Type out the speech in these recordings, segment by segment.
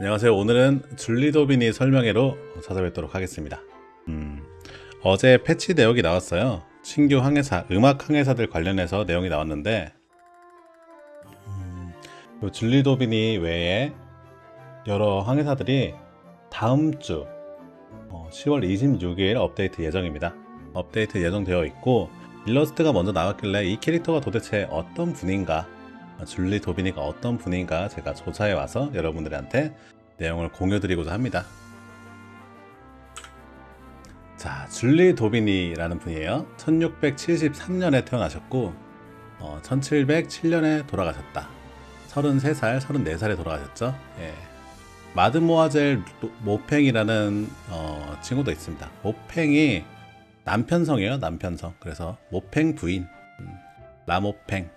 안녕하세요. 오늘은 줄리 도비니 설명회로 찾아뵙도록 하겠습니다. 음, 어제 패치 내역이 나왔어요. 신규 항해사, 음악 항해사들 관련해서 내용이 나왔는데, 음, 요 줄리 도비니 외에 여러 항해사들이 다음 주 어, 10월 26일 업데이트 예정입니다. 업데이트 예정되어 있고, 일러스트가 먼저 나왔길래 이 캐릭터가 도대체 어떤 분인가 줄리 도비니가 어떤 분인가 제가 조사해 와서 여러분들한테 내용을 공유드리고자 합니다. 자, 줄리 도비니라는 분이에요. 1673년에 태어나셨고, 어, 1707년에 돌아가셨다. 33살, 34살에 돌아가셨죠. 예. 마드모아젤 모팽이라는 어, 친구도 있습니다. 모팽이 남편성이에요, 남편성. 그래서 모팽 부인, 음, 라모팽.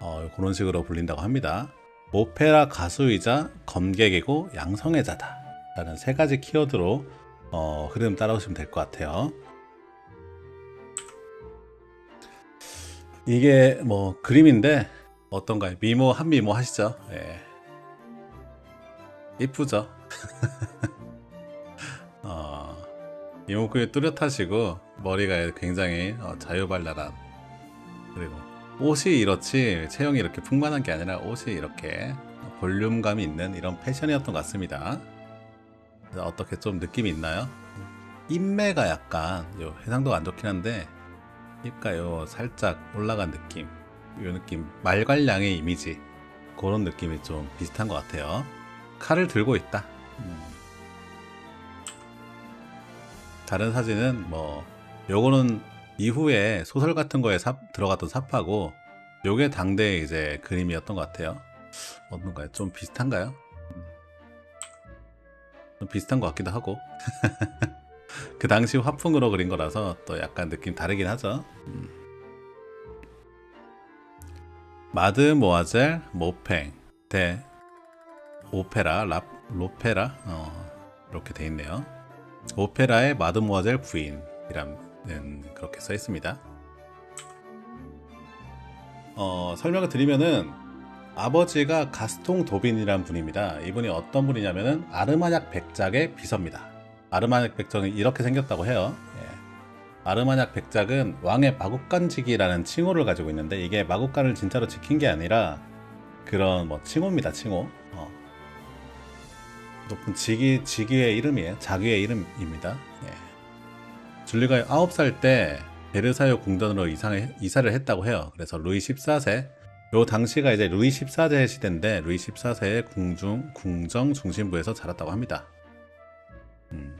어, 그런 식으로 불린다고 합니다. 오페라 가수이자 검객이고 양성애자다. 라는 세 가지 키워드로 어, 흐름 따라오시면 될 것 같아요. 이게 뭐 그림인데 어떤가요? 미모 한 미모 하시죠? 예. 이쁘죠? 어, 이목구이 뚜렷하시고 머리가 굉장히 어, 자유발랄한 그리고 옷이 이렇지 체형이 이렇게 풍만한 게 아니라 옷이 이렇게 볼륨감이 있는 이런 패션이었던 것 같습니다. 어떻게 좀 느낌이 있나요? 인매가 약간 요 해상도가 안 좋긴 한데 입가 요 살짝 올라간 느낌 요 느낌 말괄량의 이미지 그런 느낌이 좀 비슷한 것 같아요. 칼을 들고 있다. 음. 다른 사진은 뭐 요거는 이후에 소설 같은 거에 삽, 들어갔던 삽하고 요게 당대의 이제 그림이었던 것 같아요. 어떤가요? 좀 비슷한가요? 음. 좀 비슷한 것 같기도 하고 그 당시 화풍으로 그린 거라서 또 약간 느낌 다르긴 하죠. 음. 마드 모아젤 모팽 대 오페라 랍 로페라 어, 이렇게 돼 있네요. 오페라의 마드 모아젤 부인이란 그렇게 써 있습니다. 어, 설명을 드리면은 아버지가 가스통 도빈이란 분입니다. 이분이 어떤 분이냐면은 아르마냐 백작의 비서입니다. 아르마냐 백작은 이렇게 생겼다고 해요. 예. 아르마냐 백작은 왕의 마국간직이라는 칭호를 가지고 있는데 이게 마국간을 진짜로 지킨 게 아니라 그런 뭐 칭호입니다. 칭호. 어. 높은 직위 직위의 이름이에요. 자기의 이름입니다. 예. 줄리가 9살 때 베르사유 궁전으로 이상을, 이사를 했다고 해요. 그래서 루이 14세, 요 당시가 이제 루이 14세 시대인데 루이 14세의 궁중 궁정 중심부에서 자랐다고 합니다. 음,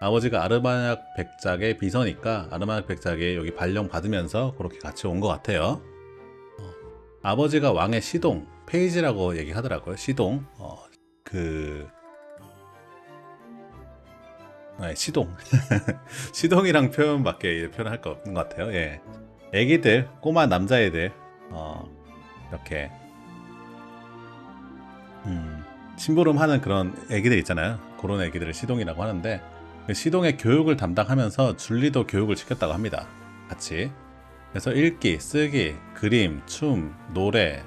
아버지가 아르마약 백작의 비서니까 아르마약 백작이 여기 발령 받으면서 그렇게 같이 온 것 같아요. 어, 아버지가 왕의 시동 페이지라고 얘기하더라고요. 시동 어, 그 네, 시동. 시동이랑 표현 밖에 표현할 거 없는 것 같아요. 예. 애기들, 꼬마 남자애들, 어, 이렇게, 음, 심부름 하는 그런 애기들 있잖아요. 그런 애기들을 시동이라고 하는데, 그 시동의 교육을 담당하면서 줄리도 교육을 시켰다고 합니다. 같이. 그래서 읽기, 쓰기, 그림, 춤, 노래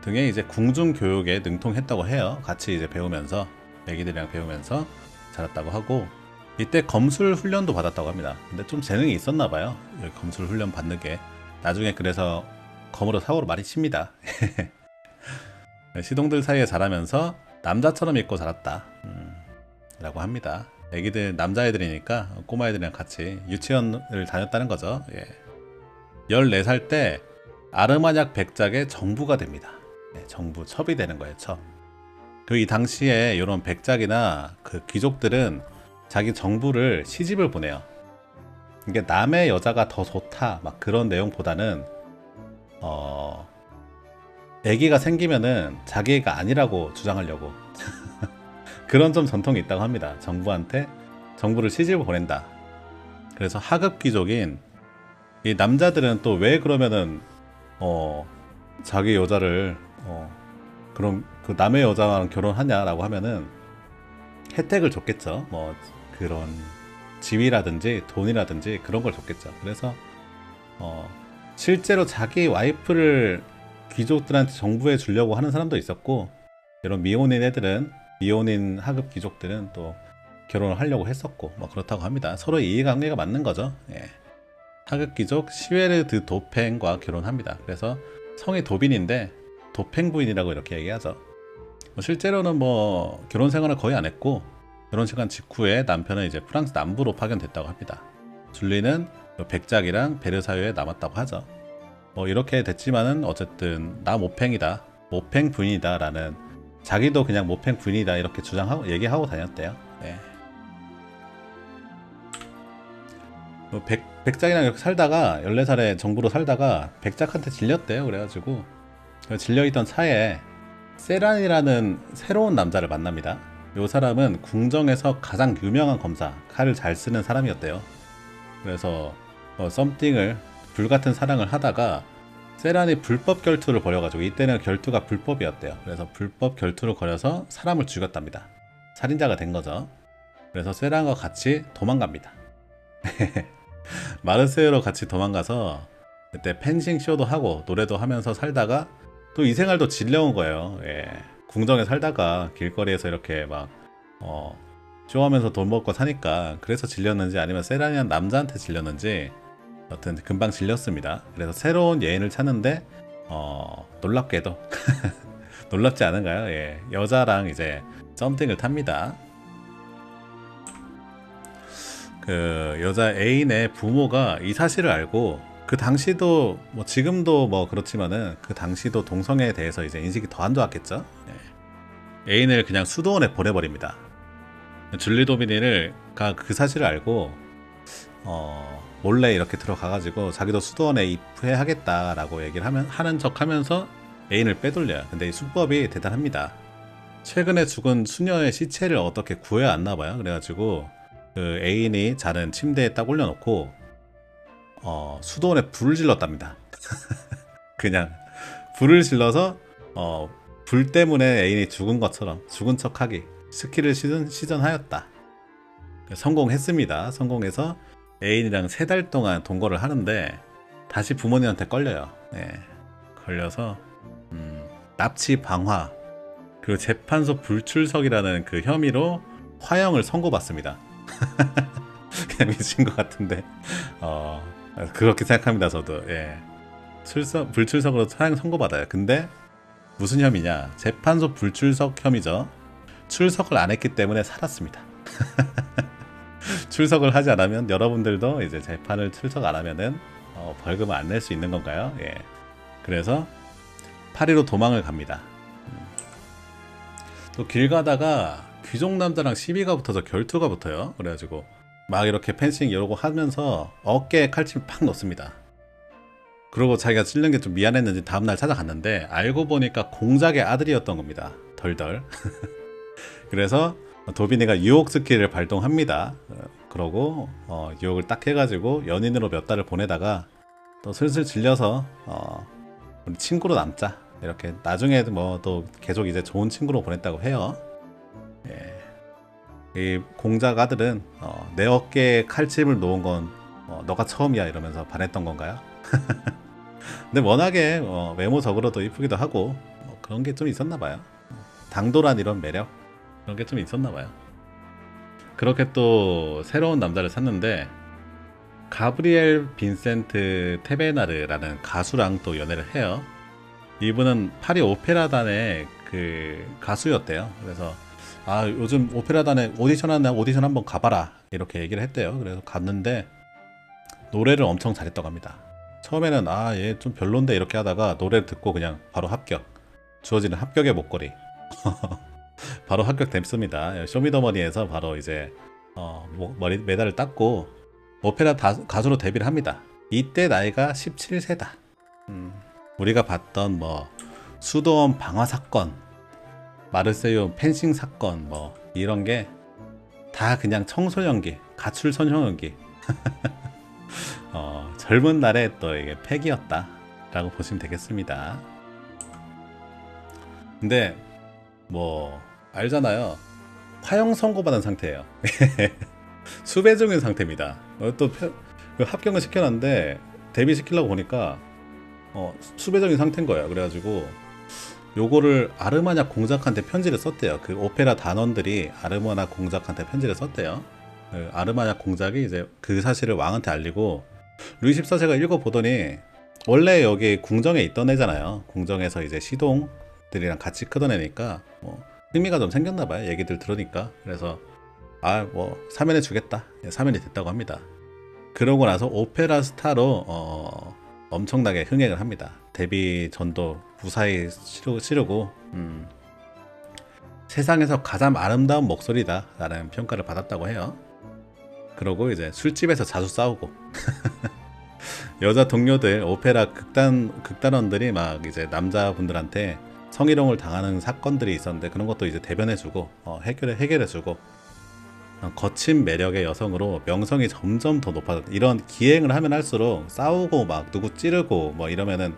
등의 이제 궁중 교육에 능통했다고 해요. 같이 이제 배우면서, 애기들이랑 배우면서 자랐다고 하고, 이때 검술 훈련도 받았다고 합니다. 근데 좀 재능이 있었나 봐요. 검술 훈련 받는 게. 나중에 그래서 검으로 사고를 많이 칩니다. 시동들 사이에 자라면서 남자처럼 입고 자랐다. 음, 라고 합니다. 애기들 남자애들이니까 꼬마애들이랑 같이 유치원을 다녔다는 거죠. 예. 14살 때 아르마냐 백작의 정부가 됩니다. 네, 정부 첩이 되는 거예요. 첩. 그 이 당시에 이런 백작이나 그 귀족들은 자기 정부를 시집을 보내요. 이게 남의 여자가 더 좋다 막 그런 내용보다는 어 아기가 생기면은 자기가 아니라고 주장하려고 그런 좀 전통이 있다고 합니다. 정부한테 정부를 시집을 보낸다. 그래서 하급 귀족인 이 남자들은 또 왜 그러면은 어 자기 여자를 어 그럼 그 남의 여자랑 결혼하냐라고 하면은 혜택을 줬겠죠. 뭐 그런 지위라든지 돈이라든지 그런 걸 줬겠죠. 그래서 어, 실제로 자기 와이프를 귀족들한테 정부에 주려고 하는 사람도 있었고 이런 미혼인 애들은 미혼인 하급 귀족들은 또 결혼을 하려고 했었고 뭐 그렇다고 합니다. 서로 이해관계가 맞는 거죠. 예. 하급 귀족 시웨르드 도팽과 결혼합니다. 그래서 성이 도빈인데 도팽 부인이라고 이렇게 얘기하죠. 뭐 실제로는 뭐 결혼 생활을 거의 안 했고 결혼 시간 직후에 남편은 이제 프랑스 남부로 파견됐다고 합니다. 줄리는 백작이랑 베르사유에 남았다고 하죠. 뭐 이렇게 됐지만은 어쨌든 나 모팽이다, 모팽 부인이다라는 자기도 그냥 모팽 부인이다 이렇게 주장하고 얘기하고 다녔대요. 네. 뭐 백, 백작이랑 이렇게 살다가 14살에 정부로 살다가 백작한테 질렸대요. 그래가지고 질려있던 차에 세란이라는 새로운 남자를 만납니다. 이 사람은 궁정에서 가장 유명한 검사, 칼을 잘 쓰는 사람이었대요. 그래서 어, 썸띵을 불같은 사랑을 하다가 세란이 불법 결투를 벌여가지고 이때는 결투가 불법이었대요. 그래서 불법 결투를 벌여서 사람을 죽였답니다. 살인자가 된 거죠. 그래서 세란과 같이 도망갑니다. 마르세유로 같이 도망가서 그때 펜싱 쇼도 하고 노래도 하면서 살다가 또 이 생활도 질려온 거예요. 예. 궁정에 살다가 길거리에서 이렇게 막 어, 쇼하면서 돈 먹고 사니까 그래서 질렸는지 아니면 세란이란 남자한테 질렸는지 여튼 금방 질렸습니다. 그래서 새로운 예인을 찾는데 어, 놀랍게도 놀랍지 않은가요? 예. 여자랑 이제 썸띵을 탑니다. 그 여자 애인의 부모가 이 사실을 알고 그 당시도 뭐 지금도 뭐 그렇지만은 그 당시도 동성애에 대해서 이제 인식이 더 안 좋았겠죠. 예. 애인을 그냥 수도원에 보내버립니다. 줄리 도미니를 그 사실을 알고 어, 몰래 이렇게 들어가가지고 자기도 수도원에 입회하겠다라고 얘기를 하면 하는 척하면서 애인을 빼돌려요. 근데 이 수법이 대단합니다. 최근에 죽은 수녀의 시체를 어떻게 구해야 안나 봐요. 그래가지고 그 애인이 자는 침대에 딱 올려놓고 어, 수도원에 불을 질렀답니다. 그냥 불을 질러서 어, 불 때문에 애인이 죽은 것처럼 죽은 척하기 스킬을 시전, 시전하였다. 성공했습니다. 성공해서 애인이랑 세 달 동안 동거를 하는데 다시 부모님한테 걸려요. 네. 걸려서 음, 납치 방화 그리고 재판소 불출석이라는 그 혐의로 화형을 선고받습니다. 그냥 미친 것 같은데 어, 그렇게 생각합니다. 저도 예. 출석 불출석으로 화형 선고받아요. 근데 무슨 혐의냐? 재판소 불출석 혐의죠. 출석을 안 했기 때문에 살았습니다. 출석을 하지 않으면 여러분들도 이제 재판을 출석 안 하면은 어, 벌금을 안 낼 수 있는 건가요? 예. 그래서 파리로 도망을 갑니다. 음. 또길 가다가 귀족 남자랑 시비가 붙어서 결투가 붙어요. 그래가지고 막 이렇게 펜싱 이러고 하면서 어깨에 칼침 팍 넣습니다. 그러고 자기가 찔린 게 좀 미안했는지 다음날 찾아갔는데 알고 보니까 공작의 아들이었던 겁니다. 덜덜. 그래서 도비니가 유혹 스킬을 발동합니다. 어, 그러고 어, 유혹을 딱 해가지고 연인으로 몇 달을 보내다가 또 슬슬 질려서 어, 우리 친구로 남자 이렇게 나중에 뭐 또 계속 이제 좋은 친구로 보냈다고 해요. 예. 이 공작 아들은 어, 내 어깨에 칼집을 놓은 건 어, 너가 처음이야 이러면서 반했던 건가요? 근데 워낙에 어, 외모적으로도 이쁘기도 하고 뭐 그런 게 좀 있었나 봐요. 당돌한 이런 매력 그런 게 좀 있었나 봐요. 그렇게 또 새로운 남자를 샀는데 가브리엘 빈센트 테베나르라는 가수랑 또 연애를 해요. 이분은 파리 오페라단의 그 가수였대요. 그래서 아 요즘 오페라단에 오디션 하나 오디션 한번 가봐라 이렇게 얘기를 했대요. 그래서 갔는데 노래를 엄청 잘했다고 합니다. 처음에는 아 얘 좀 별론데 이렇게 하다가 노래를 듣고 그냥 바로 합격. 주어지는 합격의 목걸이. 바로 합격됐습니다. 쇼미더머니에서 바로 이제 어, 머리 메달을 땄고 오페라 다, 가수로 데뷔를 합니다. 이때 나이가 17세다. 음, 우리가 봤던 뭐 수도원 방화 사건, 마르세유 펜싱 사건 뭐 이런 게 다 그냥 청소년기, 가출 소년기. 어, 젊은 날의 또 이게 팩이었다 라고 보시면 되겠습니다. 근데 뭐 알잖아요. 화형 선고받은 상태예요. 수배 중인 상태입니다. 어, 또그 합격을 시켜놨는데 데뷔 시키려고 보니까 어, 수배적인 상태인 거예요. 그래가지고 요거를 아르마냐 공작한테 편지를 썼대요. 그 오페라 단원들이 아르마냐 공작한테 편지를 썼대요. 그 아르마냐 공작이 이제 그 사실을 왕한테 알리고 루이 14세가 읽어보더니 원래 여기 궁정에 있던 애잖아요. 궁정에서 이제 시동들이랑 같이 크던 애니까 뭐 흥미가 좀 생겼나 봐요. 얘기들 들으니까. 그래서 아 뭐 사면해 주겠다. 예, 사면이 됐다고 합니다. 그러고 나서 오페라 스타로 어, 엄청나게 흥행을 합니다. 데뷔 전도 무사히 치르, 치르 고 음, 세상에서 가장 아름다운 목소리다 라는 평가를 받았다고 해요. 그러고 이제 술집에서 자주 싸우고 여자 동료들 오페라 극단 극단원들이 막 이제 남자분들한테 성희롱을 당하는 사건들이 있었는데 그런 것도 이제 대변해주고 어, 해결해 해결해주고 어, 거친 매력의 여성으로 명성이 점점 더 높아졌. 이런 기행을 하면 할수록 싸우고 막 누구 찌르고 뭐 이러면은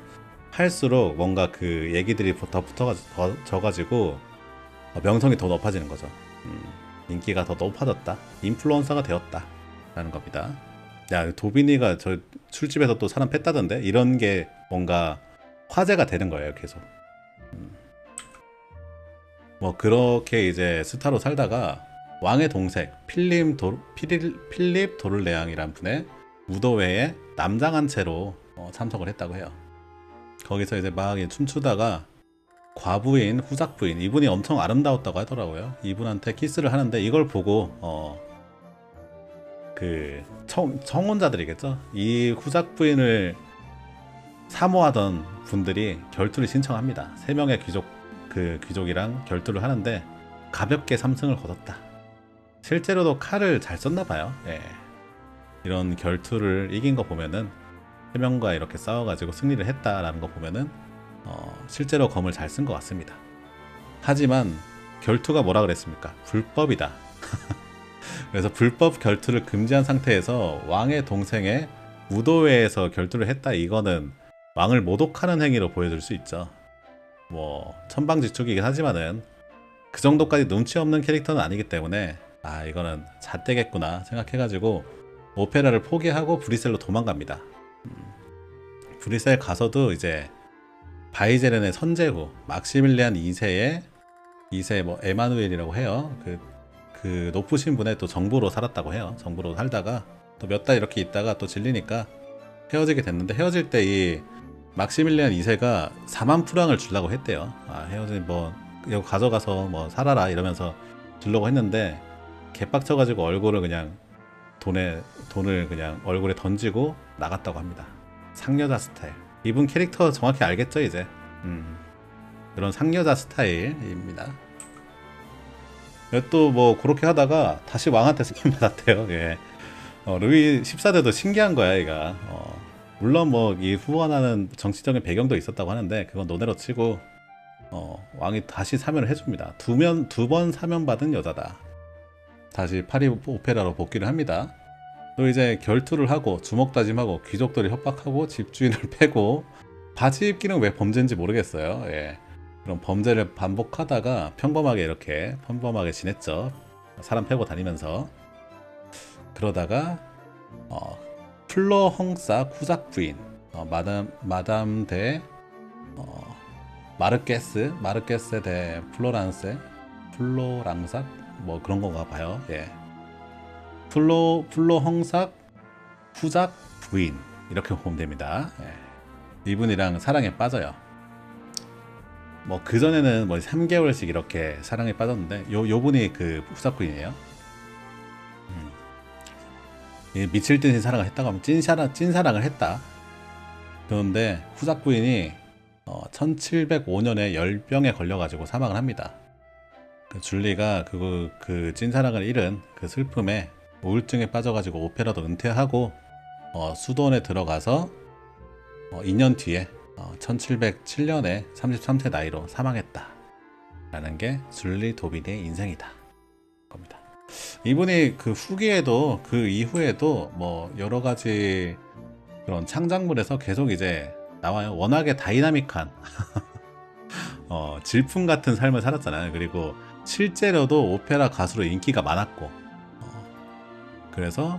할수록 뭔가 그 얘기들이 더 붙어져가지고 어, 명성이 더 높아지는 거죠. 음, 인기가 더 높아졌다. 인플루언서가 되었다 라는 겁니다. 야 도빈이가 저 술집에서 또 사람 뺐다던데 이런 게 뭔가 화제가 되는 거예요 계속. 음. 뭐 그렇게 이제 스타로 살다가 왕의 동생 필립 도 필립, 필립 도를레앙이란 분의 무도회에 남장한 채로 어, 참석을 했다고 해요. 거기서 이제 막 춤추다가 과부인 후작부인 이분이 엄청 아름다웠다고 하더라고요. 이분한테 키스를 하는데 이걸 보고 어, 그 청, 청혼자들이겠죠. 이 후작부인을 사모하던 분들이 결투를 신청합니다. 세 명의 귀족 그 귀족이랑 결투를 하는데 가볍게 삼승을 거뒀다. 실제로도 칼을 잘 썼나 봐요. 예. 이런 결투를 이긴 거 보면은 세 명과 이렇게 싸워가지고 승리를 했다라는 거 보면은 어, 실제로 검을 잘 쓴 것 같습니다. 하지만 결투가 뭐라 그랬습니까? 불법이다. 그래서 불법 결투를 금지한 상태에서 왕의 동생의 무도회에서 결투를 했다 이거는 왕을 모독하는 행위로 보여줄 수 있죠. 뭐 천방지축이긴 하지만은 그 정도까지 눈치 없는 캐릭터는 아니기 때문에 아 이거는 잣대겠구나 생각해가지고 오페라를 포기하고 브리셀로 도망갑니다. 음, 브리셀 가서도 이제 바이제렌의 선제후 막시밀리안 2세의 2세 뭐 에마누엘이라고 해요. 그, 그 높으신 분의 또 정부로 살았다고 해요. 정부로 살다가 또 몇 달 이렇게 있다가 또 질리니까 헤어지게 됐는데 헤어질 때 이 막시밀리안 2세가 4만 프랑을 주려고 했대요. 아 헤어진 뭐 이거 가져가서 뭐 살아라 이러면서 주려고 했는데 개빡쳐가지고 얼굴을 그냥 돈에 돈을 그냥 얼굴에 던지고 나갔다고 합니다. 상여자 스타일. 이분 캐릭터 정확히 알겠죠 이제. 음, 그런 상여자 스타일입니다. 또 뭐 그렇게 하다가 다시 왕한테 승인 받았대요. 예. 어, 루이 14대도 신기한 거야 얘가. 어, 물론 뭐 이 후원하는 정치적인 배경도 있었다고 하는데 그건 논외로 치고 어, 왕이 다시 사면을 해줍니다. 두면 두 번 사면 받은 여자다. 다시 파리 오페라로 복귀를 합니다. 또 이제 결투를 하고 주먹 다짐하고 귀족들을 협박하고 집주인을 패고 바지 입기는 왜 범죄인지 모르겠어요. 예. 그런 범죄를 반복하다가 평범하게 이렇게 평범하게 지냈죠. 사람 패고 다니면서 그러다가 어, 플러 헝사 쿠작 부인 어, 마담 마담 대 어, 마르케스 마르케스 대 플로란스 플로랑삭 뭐 그런 건가 봐요. 예. 플로 플로 헝삭 후작 부인 이렇게 보면 됩니다. 예. 이분이랑 사랑에 빠져요. 뭐 그 전에는 뭐 3개월씩 이렇게 사랑에 빠졌는데 요 요분이 그 후작 부인이에요. 음. 미칠 듯이 사랑을 했다고 하면 찐사랑 찐사랑을 했다. 그런데 후작 부인이 어, 1705년에 열병에 걸려가지고 사망을 합니다. 그 줄리가 그, 그 찐사랑을 잃은 그 슬픔에 우울증에 빠져가지고 오페라도 은퇴하고 어, 수도원에 들어가서 어, 2년 뒤에 어, 1707년에 33세 나이로 사망했다. 라는 게 줄리 도빈의 인생이다. 겁니다. 이분이 그 후기에도 그 이후에도 뭐 여러 가지 그런 창작물에서 계속 이제 나와요. 워낙에 다이나믹한 어, 질풍 같은 삶을 살았잖아요. 그리고 실제로도 오페라 가수로 인기가 많았고 어, 그래서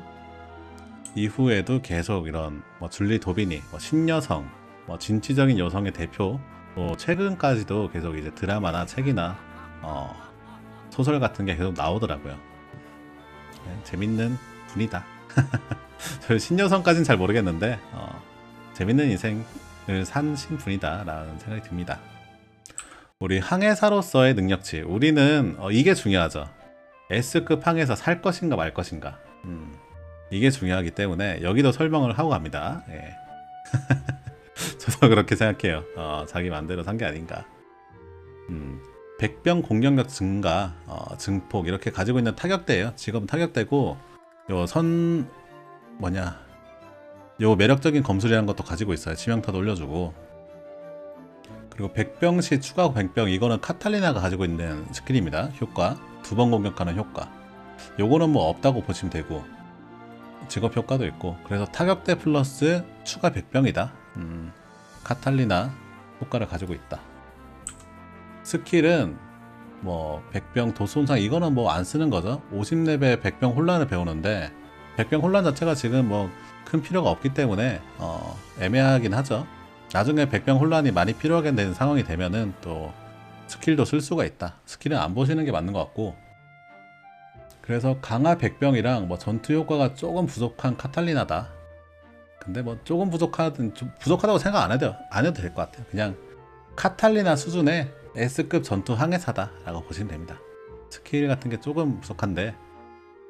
이후에도 계속 이런 뭐 줄리 도비니, 뭐 신여성, 뭐 진취적인 여성의 대표로 또 최근까지도 계속 이제 드라마나 책이나 어, 소설 같은 게 계속 나오더라고요. 네, 재밌는 분이다. 저 신여성까지는 잘 모르겠는데 어, 재밌는 인생을 사신 분이다라는 생각이 듭니다. 우리 항해사로서의 능력치 우리는 어, 이게 중요하죠. S급 항해사 살 것인가 말 것인가 음, 이게 중요하기 때문에 여기도 설명을 하고 갑니다. 예. 저도 그렇게 생각해요. 어, 자기 마음대로 산 게 아닌가. 음, 백병 공격력 증가, 어, 증폭 이렇게 가지고 있는 타격대예요. 지금 타격대고 요 선 뭐냐 요 매력적인 검술이라는 것도 가지고 있어요. 치명타도 올려주고 그리고 백병시 추가 백병 이거는 카탈리나가 가지고 있는 스킬입니다. 효과 두 번 공격하는 효과. 요거는 뭐 없다고 보시면 되고 직업 효과도 있고 그래서 타격대 플러스 추가 백병이다. 음, 카탈리나 효과를 가지고 있다. 스킬은 뭐 백병 도손상 이거는 뭐 안 쓰는 거죠. 50레벨 백병 혼란을 배우는데 백병 혼란 자체가 지금 뭐 큰 필요가 없기 때문에 어, 애매하긴 하죠. 나중에 백병 혼란이 많이 필요하게 되는 상황이 되면은 또 스킬도 쓸 수가 있다. 스킬은 안 보시는 게 맞는 것 같고 그래서 강화 백병이랑 뭐 전투 효과가 조금 부족한 카탈리나다. 근데 뭐 조금 부족하든 좀 부족하다고 생각 안 해도 안 해도 될 것 같아요. 그냥 카탈리나 수준의 S급 전투 항해사다라고 보시면 됩니다. 스킬 같은 게 조금 부족한데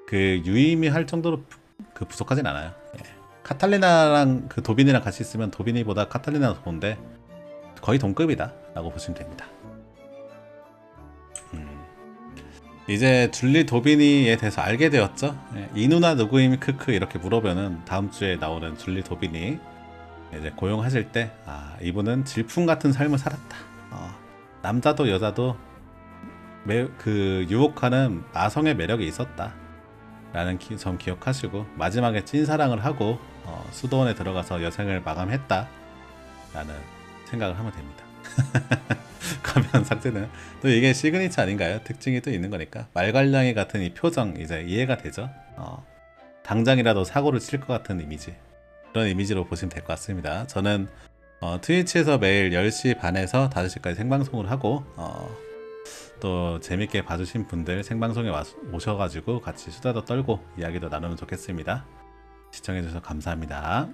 그 유의미 할 정도로 부- 그 부족하진 않아요. 예. 카탈리나랑 그 도빈이랑 같이 있으면 도빈이보다 카탈리나가 더 좋은데 거의 동급이다 라고 보시면 됩니다. 음. 이제 줄리 도비니에 대해서 알게 되었죠. 예, 이 누나 누구임 크크 이렇게 물어보면 다음 주에 나오는 줄리 도비니 이제 고용하실 때 아, 이분은 질풍 같은 삶을 살았다. 어, 남자도 여자도 매, 그 유혹하는 마성의 매력이 있었다. 라는 기, 점 기억하시고 마지막에 찐사랑을 하고 어, 수도원에 들어가서 여생을 마감했다. 라는 생각을 하면 됩니다. 가면 삭제는 또 이게 시그니처 아닌가요? 특징이 또 있는 거니까 말괄량이 같은 이 표정 이제 이해가 되죠. 어, 당장이라도 사고를 칠 것 같은 이미지 그런 이미지로 보시면 될 것 같습니다. 저는 어, 트위치에서 매일 10시 반에서 5시까지 생방송을 하고 어, 또 재밌게 봐주신 분들 생방송에 와, 오셔가지고 같이 수다도 떨고 이야기도 나누면 좋겠습니다. 시청해주셔서 감사합니다.